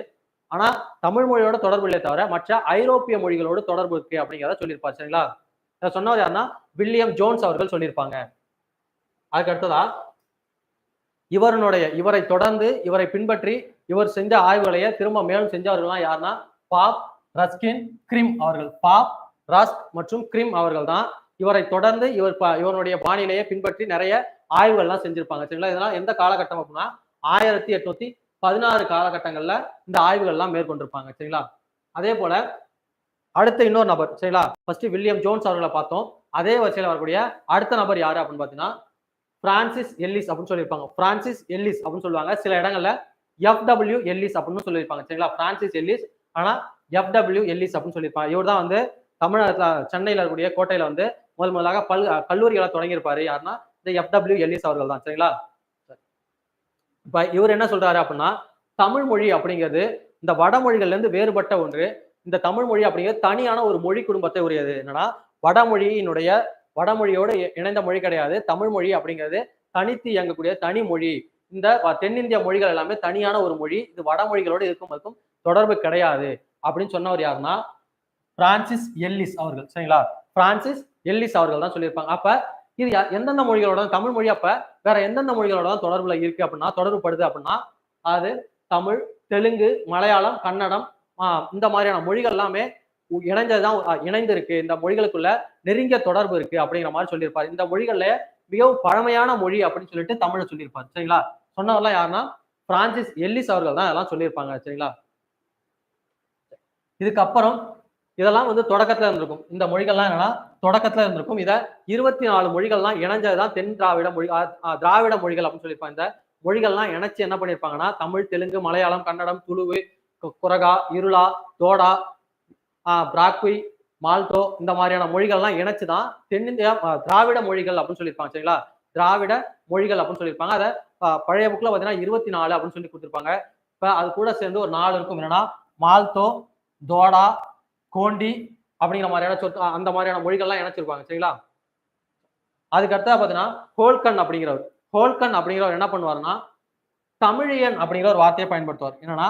ஆனா தமிழ் மொழியோட தொடர்பு இல்லை தவிர மற்ற ஐரோப்பிய மொழிகளோடு தொடர்பு இருக்கு அப்படிங்கிறத சொல்லியிருப்பார் சரிங்களா? இதை சொன்னவர் யாருன்னா வில்லியம் ஜோன்ஸ் அவர்கள் சொல்லியிருப்பாங்க. அதுக்கு அடுத்ததா இவருடைய இவரை தொடர்ந்து இவரை பின்பற்றி இவர் செஞ்ச ஆய்வுகளையே திரும்ப மேலும் செஞ்சவர்கள்லாம் யாருன்னா பாப் ரஸ்கின் கிரிம் அவர்கள். பாப் ரஸ்க் மற்றும் கிரிம் அவர்கள் தான். இவரை தொடர்ந்து இவர் இவருடைய பாணியிலேயே பின்பற்றி நிறைய ஆய்வுகள்லாம் செஞ்சிருப்பாங்க. சரிங்களா? இதெல்லாம் எந்த காலகட்டம் அப்படின்னா ஆயிரத்தி எட்நூத்தி பதினாறு காலகட்டங்கள்ல இந்த ஆய்வுகள்லாம் மேற்கொண்டிருப்பாங்க. சரிங்களா? அதே போல அடுத்த இன்னொரு நபர். சரிங்களா? ஃபர்ஸ்ட் வில்லியம் ஜோன்ஸ் அவர்களை பார்த்தோம். அதே வரிசையில் வரக்கூடிய அடுத்த நபர் யாரு அப்படின்னு பார்த்தீங்கன்னா பிரான்சிஸ் எல்லிஸ் அப்படின்னு சொல்லியிருப்பாங்க. பிரான்சிஸ் எல்லிஸ் அப்படின்னு சொல்லுவாங்க. சில இடங்கள்ல எஃப் டபிள்யூ எல்லிஸ் அப்படின்னு சொல்லியிருப்பாங்க. சரிங்களா? பிரான்சிஸ் எல்லிஸ் ஆனா எஃப்டபிள்யூ எல்லிஸ் அப்படின்னு சொல்லியிருப்பாங்க. இவர் தான் வந்து தமிழகத்துல சென்னையில இருக்கக்கூடிய கோட்டையில வந்து முதல் முதலாக பல் கல்லூரிகளை தொடங்கியிருப்பாரு. யாருன்னா இந்த எஃப்டபிள்யூ எல்லிஸ் அவர்கள் தான். சரிங்களா? இப்ப இவர் என்ன சொல்றாரு அப்படின்னா தமிழ் மொழி அப்படிங்கிறது இந்த வடமொழிகள்ல இருந்து வேறுபட்ட ஒன்று. இந்த தமிழ் மொழி அப்படிங்கிறது தனியான ஒரு மொழி குடும்பத்தை உரியது. என்னன்னா வடமொழியினுடைய வடமொழியோடு இணைந்த மொழி கிடையாது. தமிழ் மொழி அப்படிங்கிறது தனித்து இயங்கக்கூடிய தனி மொழி. இந்த தென்னிந்திய மொழிகள் எல்லாமே தனியான ஒரு மொழி. இது வடமொழிகளோடு இருக்கும் தொடர்பு கிடையாது அப்படின்னு சொன்னவர் யாருன்னா பிரான்சிஸ் எல்லிஸ் அவர்கள். சரிங்களா? பிரான்சிஸ் எல்லிஸ் அவர்கள் தான் சொல்லியிருப்பாங்க. அப்ப இது யா- எந்தெந்த மொழிகளோட தமிழ் மொழி அப்ப வேற எந்தெந்த மொழிகளோட தான் தொடர்புல இருக்கு அப்படின்னா தொடர்புபடுது அப்படின்னா அது தமிழ் தெலுங்கு மலையாளம் கன்னடம் இந்த மாதிரியான மொழிகள் எல்லாமே இணைஞ்சதுதான் இணைந்திருக்கு. இந்த மொழிகளுக்குள்ள நெருங்கிய தொடர்பு இருக்கு அப்படிங்கிற மாதிரி சொல்லியிருப்பாரு. இந்த மொழிகள்ல மிகவும் பழமையான மொழி அப்படின்னு சொல்லிட்டு தமிழை சொல்லியிருப்பாரு. சரிங்களா? சொன்னவர்லாம் யாருன்னா பிரான்சிஸ் எல்லிஸ் அவர்கள் தான் அதெல்லாம் சொல்லியிருப்பாங்க. சரிங்களா? இதுக்கப்புறம் இதெல்லாம் வந்து தொடக்கத்துல இருந்திருக்கும். இந்த மொழிகள்லாம் என்னன்னா தொடக்கத்துல இருந்திருக்கும். இதை இருபத்தி நாலு மொழிகள்லாம் இணைஞ்சதுதான் தென் திராவிட மொழி திராவிட மொழிகள் அப்படின்னு சொல்லியிருப்பாங்க. இந்த மொழிகள்லாம் இணைச்சு என்ன பண்ணியிருப்பாங்கன்னா தமிழ் தெலுங்கு மலையாளம் கன்னடம் துளுவு குரகா இருளா தோடா பிராக்வி மால்டோ இந்த மாதிரியான மொழிகள்லாம் இணைச்சுதான் தென்னிந்தியா திராவிட மொழிகள் அப்படின்னு சொல்லியிருப்பாங்க சரிங்களா? திராவிட மொழிகள் அப்படின்னு சொல்லியிருப்பாங்க. அதை பழைய புக்கில் பாத்தீங்கன்னா இருபத்தி நாலு அப்படின்னு சொல்லி கொடுத்துருப்பாங்க. இப்போ அது கூட சேர்ந்து ஒரு நாலு இருக்கும். என்னன்னா மால்தோ தோடா கோண்டி அப்படிங்கிற மாதிரியான சொத்து அந்த மாதிரியான மொழிகள்லாம் இணைச்சிருப்பாங்க சரிங்களா? அதுக்கு அடுத்தா பாத்தீங்கன்னா ஹோல்கன் அப்படிங்கிறவர். ஹோல்கன் அப்படிங்கிறவர் என்ன பண்ணுவாருன்னா தமிழியன் அப்படிங்கிற ஒரு வார்த்தையை பயன்படுத்துவார். என்னன்னா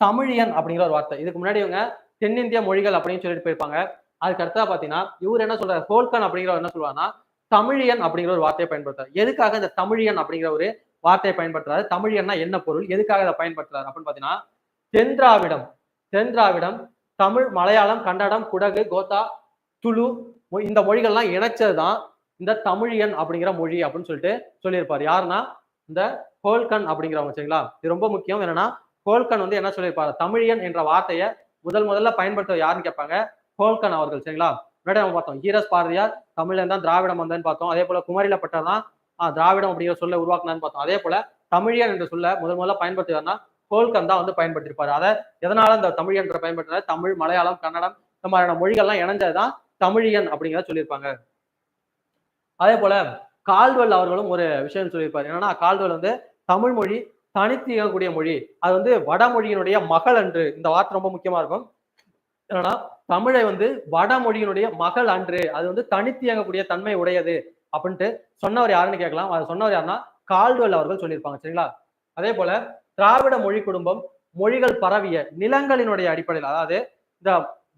தமிழியன் அப்படிங்கிற ஒரு வார்த்தை. இதுக்கு முன்னாடி இவங்க தென்னிந்திய மொழிகள் அப்படின்னு சொல்லிட்டு போயிருப்பாங்க. அதுக்கு அடுத்தா பாத்தீங்கன்னா இவர் என்ன சொல்றாரு? ஹோல்கன் அப்படிங்கிறவர் என்ன சொல்லுவாருன்னா தமிழியன் அப்படிங்கிற ஒரு வார்த்தையை பயன்படுத்துறாரு. எதுக்காக இந்த தமிழியன் அப்படிங்கிற ஒரு வார்த்தையை பயன்படுத்துறாரு? தமிழியன்னா என்ன பொருள்? எதுக்காக இதை பயன்படுத்துறாரு? அப்படின்னு பாத்தீங்கன்னா தென் திராவிடம் தமிழ் மலையாளம் கன்னடம் குடகு கோத்தா துளு இந்த மொழிகள்லாம் இணைச்சதுதான் இந்த தமிழியன் அப்படிங்கிற மொழி அப்படின்னு சொல்லிட்டு சொல்லியிருப்பார். யாருன்னா இந்த ஹோல்கன் அப்படிங்கிறவங்க சரிங்களா? இது ரொம்ப முக்கியம். என்னன்னா ஹோல்கன் வந்து என்ன சொல்லியிருப்பாரு? தமிழியன் என்ற வார்த்தையை முதல் முதல்ல பயன்படுத்த யாருன்னு கேட்பாங்க ஹோல்கன் அவர்கள் சரிங்களா? முன்னாடி நம்ம பார்த்தோம் ஈரஸ் பாரதியார் தமிழ்ல தான் திராவிடம் வந்தேன்னு பார்த்தோம். அதே போல குமரிலப்பட்டர் தான் ஆஹ், திராவிடம் அப்படிங்கிற சொல்ல உருவாக்குனான்னு பார்த்தோம். அதே போல தமிழியன் என்ற சொல்ல முதல் முதல்ல பயன்படுத்துவார்னா ஹோல்கன் தான் வந்து பயன்படுத்திருப்பாரு அதை எதனால இந்த தமிழியன்ற என்ற பயன்படுத்தினார்? தமிழ் மலையாளம் கன்னடம் இந்த மாதிரியான மொழிகள்லாம் இணைஞ்சதுதான் தமிழியன் அப்படிங்கிறத சொல்லியிருப்பாங்க. அதே போல கால்வெல் அவர்களும் ஒரு விஷயம் சொல்லியிருப்பாரு. என்னன்னா கால்வெல் வந்து தமிழ் மொழி தனித்து இயங்கக்கூடிய மொழி. அது வந்து வடமொழியினுடைய மகள் அன்று. இந்த வார்த்தை ரொம்ப முக்கியமா இருக்கும். என்னன்னா தமிழை வந்து வடமொழியினுடைய மகள் அன்று. அது வந்து தனித்து இயங்கக்கூடிய தன்மை உடையது அப்படின்ட்டு சொன்னவர் யாருன்னு கேட்கலாம். அது சொன்னவர் யாருன்னா கால்டுவெல் அவர்கள் சொல்லியிருப்பாங்க. சரிங்களா? அதே போல திராவிட மொழி குடும்பம் மொழிகள் பரவிய நிலங்களினுடைய அடிப்படையில் அதாவது இந்த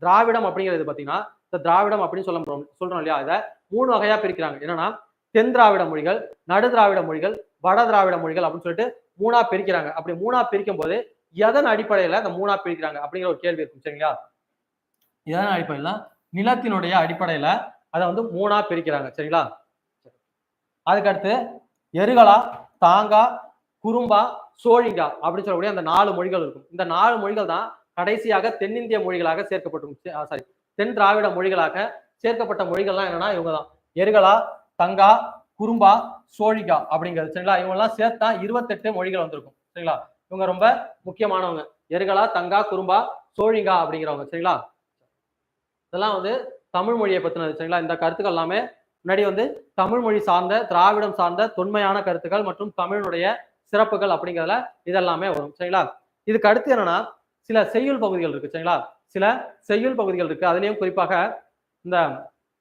திராவிடம் அப்படிங்கிறது பாத்தீங்கன்னா இந்த திராவிடம் அப்படின்னு சொல்ல சொல்றோம் இல்லையா? இதை மூணு வகையா பிரிக்கிறாங்க. என்னன்னா தென் திராவிட மொழிகள் நடு திராவிட மொழிகள் வட திராவிட மொழிகள் அப்படின்னு சொல்லிட்டு மூணா பிரிக்கிறாங்க. அப்படி மூணா பிரிக்கும் போது எதன் அடிப்படையில அந்த மூணா பிரிக்கிறாங்க அப்படிங்கிற ஒரு கேள்வி இருக்கும். சரிங்களா? எதன் அடிப்படையில? நிலத்தினுடைய அடிப்படையில அதை வந்து மூணா பிரிக்கிறாங்க. சரிங்களா? அதுக்கடுத்து எருகலா தாங்கா குறும்பா சோழிங்கா அப்படின்னு சொல்லக்கூடிய அந்த நாலு மொழிகள் இருக்கும். இந்த நாலு மொழிகள் தான் கடைசியாக தென்னிந்திய மொழிகளாக சேர்க்கப்பட்டிருக்கும் சாரி தென் திராவிட மொழிகளாக சேர்க்கப்பட்ட மொழிகள்லாம் என்னன்னா இவங்க தான் எருகலா தங்கா குறும்பா சோழிகா அப்படிங்கிறது. சரிங்களா? இவங்க எல்லாம் சேர்த்தா இருபத்தெட்டு மொழிகள் வந்திருக்கும். சரிங்களா? இவங்க ரொம்ப முக்கியமானவங்க. எருகலா தங்கா குறும்பா சோழிங்கா அப்படிங்கிறவங்க. சரிங்களா? இதெல்லாம் வந்து தமிழ் மொழியை பத்தினது. சரிங்களா? இந்த கருத்துக்கள் எல்லாமே முன்னாடி வந்து தமிழ் மொழி சார்ந்த திராவிடம் சார்ந்த தொன்மையான கருத்துக்கள் மற்றும் தமிழனுடைய சிறப்புகள் அப்படிங்கிறதுல இதெல்லாமே வரும். சரிங்களா? இதுக்கு அடுத்து என்னன்னா சில செய்யுள் பகுதிகள் இருக்கு. சரிங்களா? சில செய்யுள் பகுதிகள் இருக்கு. அதுலயும் குறிப்பாக இந்த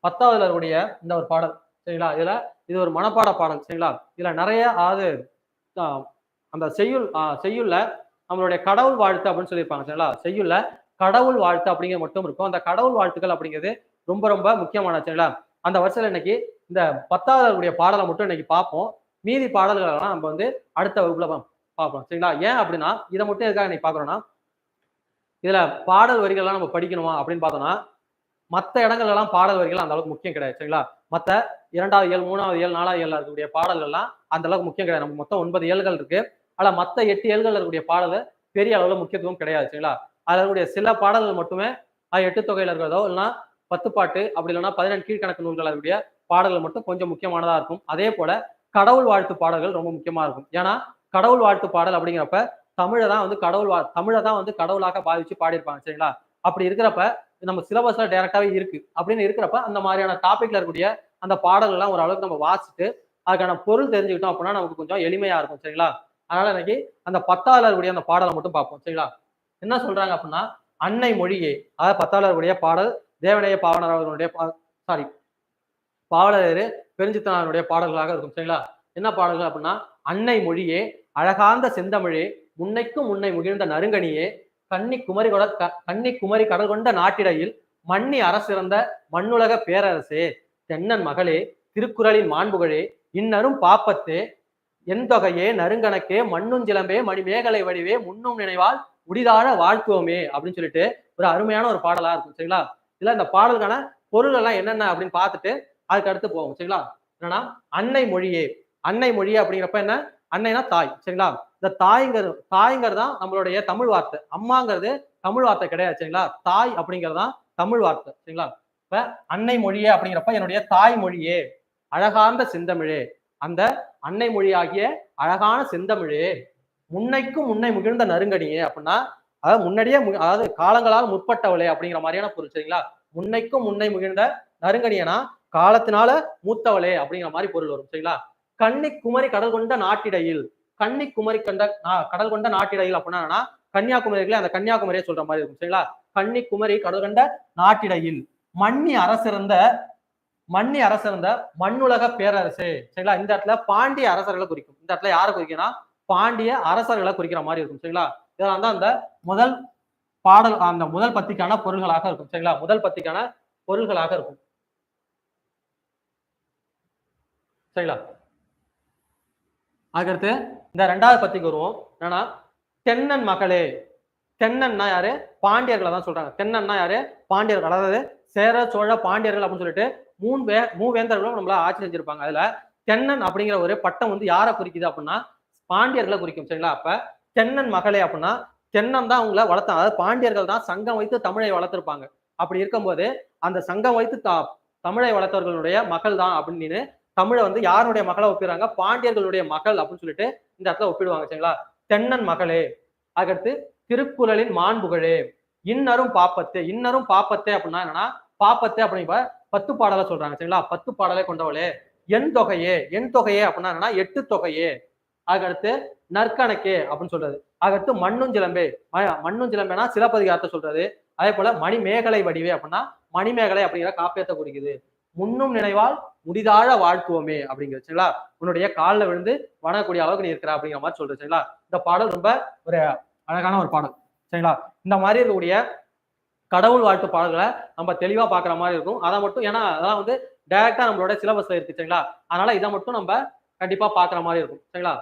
பத்தாவதுல இருக்கக்கூடிய இந்த ஒரு பாடல். சரிங்களா? இதுல இது ஒரு மனப்பாட பாடல் சரிங்களா? இதுல நிறைய அதாவது அந்த செய்யுள் ஆஹ், செய்யுள்ல நம்மளுடைய கடவுள் வாழ்த்து அப்படின்னு சொல்லியிருப்பாங்க சரிங்களா? செய்யுள்ள கடவுள் வாழ்த்து அப்படிங்கிறது மட்டும் இருக்கும். அந்த கடவுள் வாழ்த்துக்கள் அப்படிங்கிறது ரொம்ப ரொம்ப முக்கியமான சரிங்களா? அந்த வருஷத்துல இன்னைக்கு இந்த பத்தாவது பாடலை மட்டும் இன்னைக்கு பார்ப்போம். மீதி பாடல்கள் எல்லாம் நம்ம வந்து அடுத்த வகுப்புல பார்ப்போம் சரிங்களா? ஏன் அப்படின்னா இதை மட்டும் எதுக்காக இன்னைக்கு பார்க்குறோம்னா இதுல பாடல் வரிகள்லாம் நம்ம படிக்கணுமா அப்படின்னு பார்த்தோம்னா மற்ற இடங்கள்லாம் பாடல் வரிகள் அந்த அளவுக்கு முக்கியம் கிடையாது சரிங்களா? மற்ற இரண்டாவது ஏழு மூணாவது ஏழு நாலாவது ஏழு இருக்கக்கூடிய பாடல்கள்லாம் அந்த அளவுக்கு முக்கியம் கிடையாது. நமக்கு மொத்தம் ஒன்பது ஏழுகள் இருக்கு. ஆனால் மற்ற எட்டு ஏழுகள் இருக்கக்கூடிய பாடல் பெரிய அளவில் முக்கியத்துவம் கிடையாது சரிங்களா? அதில் இருக்கக்கூடிய சில பாடல்கள் மட்டுமே எட்டு தொகையில் இருக்கிறதோ இல்லைன்னா பத்து பாட்டு அப்படி இல்லைன்னா பதினெண்டு கீழ்கணக்கு நூல்கள் இருக்கக்கூடிய பாடல்கள் மட்டும் கொஞ்சம் முக்கியமானதாக இருக்கும். அதே போல கடவுள் வாழ்த்து பாடல்கள் ரொம்ப முக்கியமாக இருக்கும். ஏன்னா கடவுள் வாழ்த்து பாடல் அப்படிங்கிறப்ப தமிழை தான் வந்து கடவுள் வா தமிழை தான் வந்து கடவுளாக பாவிச்சு பாடியிருப்பாங்க சரிங்களா? அப்படி இருக்கிறப்ப நம்ம சிலபஸ்ல டைரக்டாவே இருக்கு. அப்படின்னு இருக்கிறப்ப அந்த மாதிரியான டாபிக்ல இருக்கக்கூடிய அந்த பாடல்கள்லாம் ஓரளவுக்கு நம்ம வாசிட்டு அதுக்கான பொருள் தெரிஞ்சுக்கிட்டோம் அப்படின்னா நமக்கு கொஞ்சம் எளிமையா இருக்கும். சரிங்களா? அதனால இன்னைக்கு அந்த பத்தாவில் இருக்கக்கூடிய அந்த பாடலை மட்டும் பார்ப்போம். சரிங்களா? என்ன சொல்றாங்க அப்படின்னா அன்னை மொழியே. அதாவது பத்தாவில் இருக்கக்கூடிய பாடல் தேவனைய பாவனர் அவர்களுடைய சாரி பாவலரேறு பெருஞ்சித்தனாருடைய பாடல்களாக இருக்கும். சரிங்களா? என்ன பாடல்கள் அப்படின்னா அன்னை மொழியே அழகாந்த செந்தமிழே முன்னைக்கும் முன்னை முகிழ்ந்த நறுங்கனியே கன்னி குமரி கொட க- கன்னி குமரி கடல் கொண்ட நாட்டிடையில் மன்னி அரசிறந்த மண்ணுலக பேரரசே தென்னன் மகளே திருக்குறளின் மாண்புகளே இன்னரும் பாப்பத்தே என் தொகையே நறுங்கணக்கே மண்ணுஞ்சிலம்பே மணிமேகலை வடிவே முன்னும் நினைவால் உடிதாழ வாழ்த்துவோமே அப்படின்னு சொல்லிட்டு ஒரு அருமையான ஒரு பாடலா இருக்கும் சரிங்களா? இதுல இந்த பாடலுக்கான பொருள் எல்லாம் என்னென்ன அப்படின்னு பார்த்துட்டு அதுக்கு அடுத்து போவோம் சரிங்களா? என்னன்னா அன்னை மொழியே. அன்னை மொழியே அப்படிங்கிறப்ப என்ன? அன்னைனா தாய் சரிங்களா? இந்த தாய்ங்கிற தாய்ங்கிறது தான் நம்மளுடைய தமிழ் வார்த்தை. அம்மாங்கிறது தமிழ் வார்த்தை கிடையாது சரிங்களா? தாய் அப்படிங்கிறது தான் தமிழ் வார்த்தை சரிங்களா? இப்ப அன்னை மொழியே அப்படிங்கிறப்ப என்னுடைய தாய் மொழியே அழகார்ந்த செந்தமிழே. அந்த அன்னை மொழியாகிய அழகான செந்தமிழே முன்னைக்கும் முன்னை முகிழ்ந்த நறுங்கடியே அப்படின்னா அதாவது முன்னாடியே மு- அதாவது காலங்களால் முற்பட்டவளே அப்படிங்கிற மாதிரியான பொருள் சரிங்களா? முன்னைக்கும் முன்னை முகிழ்ந்த நறுங்கடியனா காலத்தினால மூத்தவளே அப்படிங்கிற மாதிரி பொருள் வரும் சரிங்களா? கன்னிக்குமரி கடல் கொண்ட நாட்டிடையில் கன்னிக்குமரி கண்ட கடல் கொண்ட நாட்டிடையில் அப்படின்னா என்னன்னா கன்னியாகுமரிகளே அந்த கன்னியாகுமரியை சொல்ற மாதிரி இருக்கும். சரிங்களா? கன்னிக்குமரி கடல் கண்ட நாட்டிடையில் மன்னி அரசிருந்த மன்னி அரசிருந்த மண்ணுலக பேரரசு. சரிங்களா? இந்த இடத்துல பாண்டிய அரசர்களை குறிக்கும். இந்த இடத்துல யாரை குறிக்கும்னா பாண்டிய அரசர்களை குறிக்கிற மாதிரி இருக்கும். சரிங்களா? இதெல்லாம் தான் அந்த முதல் பாடல் அந்த முதல் பத்திக்கான பொருள்களாக இருக்கும். சரிங்களா? முதல் பத்திக்கான பொருள்களாக இருக்கும். சரிங்களா? அதுக்கடுத்து இந்த ரெண்டாவது பத்திக்கு வருவோம். என்னன்னா தென்னன் மகளே. தென்னன்னா யாரு? பாண்டியர்களை தான் சொல்றாங்க. தென்னன்னா யாரு? பாண்டியர்கள். அதாவது சேர சோழ பாண்டியர்கள் அப்படின்னு சொல்லிட்டு மூணு வே மூவேந்தர்களும் நம்மள ஆட்சி செஞ்சிருப்பாங்க. அதுல தென்னன் அப்படிங்கிற ஒரு பட்டம் வந்து யாரை குறிக்குது அப்படின்னா பாண்டியர்களை குறிக்கும். சரிங்களா? அப்ப தென்னன் மகளே அப்படின்னா தென்னன் தான் அவங்கள வளர்த்தாங்க அதாவது பாண்டியர்கள் தான் சங்கம் வைத்து தமிழை வளர்த்திருப்பாங்க. அப்படி இருக்கும்போது அந்த சங்கம் வைத்து தமிழை வளர்த்தவர்களுடைய மகள் தான் அப்படின்னு தமிழை வந்து யாருடைய மகளை ஒப்பிடுறாங்க? பாண்டியர்களுடைய மகள் அப்படின்னு சொல்லிட்டு இந்த இடத்துல ஒப்பிடுவாங்க சரிங்களா? தென்னன் மகளே அதுக்கடுத்து திருக்குறளின் மாண்புகளே இன்னரும் பாப்பத்தே இன்னரும் பாப்பத்தே அப்படின்னா என்னன்னா பாப்பத்தே அப்படிங்கிற பத்து பாடலை சொல்றாங்க சரிங்களா? பத்து பாடலை கொண்டவளே எண் தொகையே எண் தொகையே அப்படின்னா என்னன்னா எட்டு தொகையே அதுக்கடுத்து நற்கணக்கே அப்படின்னு சொல்றது. அதுக்கடுத்து மண்ணுஞ்சிலம்பே மண்ணும் மண்ணுஞ்சிலம்பேனா சிலப்பதிகாரத்தை சொல்றது. அதே போல மணிமேகலை வடிவே அப்படின்னா மணிமேகலை அப்படிங்கிற காப்பியத்தை குறிக்குது. முன்னும் நினைவால் முடிதாழ வாழ்த்துவோமே அப்படிங்கிறது சரிங்களா? உன்னுடைய காலில் விழுந்து வணங்கக்கூடிய அளவுக்கு நீ இருக்கிற அப்படிங்கிற மாதிரி சொல்றது சரிங்களா? இந்த பாடல் ரொம்ப ஒரு அழகான ஒரு பாடல் சரிங்களா? இந்த மாதிரி இருக்கக்கூடிய கடவுள் வாழ்த்து பாடல்களை நம்ம தெளிவா பார்க்குற மாதிரி இருக்கும். அதை மட்டும் ஏன்னா அதெல்லாம் வந்து டைரக்டா நம்மளோட சிலபஸ்ல இருக்கு சரிங்களா? அதனால இதை மட்டும் நம்ம கண்டிப்பா பார்க்குற மாதிரி இருக்கும் சரிங்களா?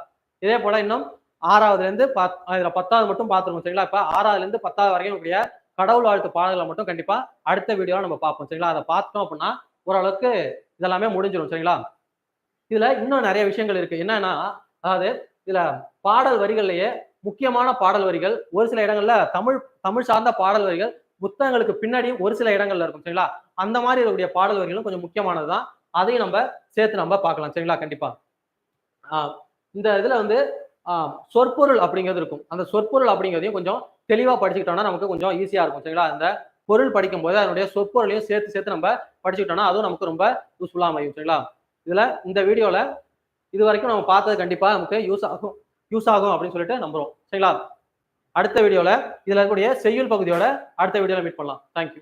இதே போல இன்னும் ஆறாவதுல இருந்து பத் இதுல பத்தாவது மட்டும் பார்த்துருக்கோம் சரிங்களா? இப்ப ஆறாவதுல இருந்து பத்தாவது வரைக்கும் கூடிய கடவுள் வாழ்த்து பாடல்களை மட்டும் கண்டிப்பா அடுத்த வீடியோல நம்ம பார்ப்போம் சரிங்களா? அதை பார்த்தோம் அப்படின்னா ஓரளவுக்கு இதெல்லாமே முடிஞ்சிடும் சரிங்களா? இதுல இன்னும் நிறைய விஷயங்கள் இருக்கு. என்னன்னா அதாவது இதுல பாடல் வரிகள்லயே முக்கியமான பாடல் வரிகள் ஒரு சில இடங்கள்ல தமிழ் தமிழ் சார்ந்த பாடல் வரிகள் புத்தகங்களுக்கு பின்னாடியும் ஒரு சில இடங்கள்ல இருக்கும் சரிங்களா? அந்த மாதிரி இருக்கக்கூடிய பாடல் வரிகளும் கொஞ்சம் முக்கியமானதுதான். அதையும் நம்ம சேர்த்து நம்ம பார்க்கலாம் சரிங்களா? கண்டிப்பா. ஆஹ் இந்த இதுல வந்து ஆஹ் சொற்பொருள் அப்படிங்கிறது இருக்கும். அந்த சொற்பொருள் அப்படிங்கிறதையும் கொஞ்சம் தெளிவா படிச்சுக்கிட்டோம்னா நமக்கு கொஞ்சம் ஈஸியா இருக்கும் சரிங்களா? அந்த பொருள் படிக்கும் போது அதனுடைய சொற்பொருளையும் சேர்த்து சேர்த்து நம்ம படிச்சுக்கிட்டோம்னா அதுவும் நமக்கு ரொம்ப யூஸ்ஃபுல்லாக அமையும் சரிங்களா? இதுல இந்த வீடியோவில் இது வரைக்கும் நம்ம பார்த்தது கண்டிப்பா நமக்கு யூஸ் ஆகும் யூஸ் ஆகும் அப்படின்னு சொல்லிட்டு நம்புறோம் சரிங்களா? அடுத்த வீடியோவில் இதில் இருக்கக்கூடிய செய்யுள் பகுதியோட அடுத்த வீடியோவில் மீட் பண்ணலாம். தேங்க்யூ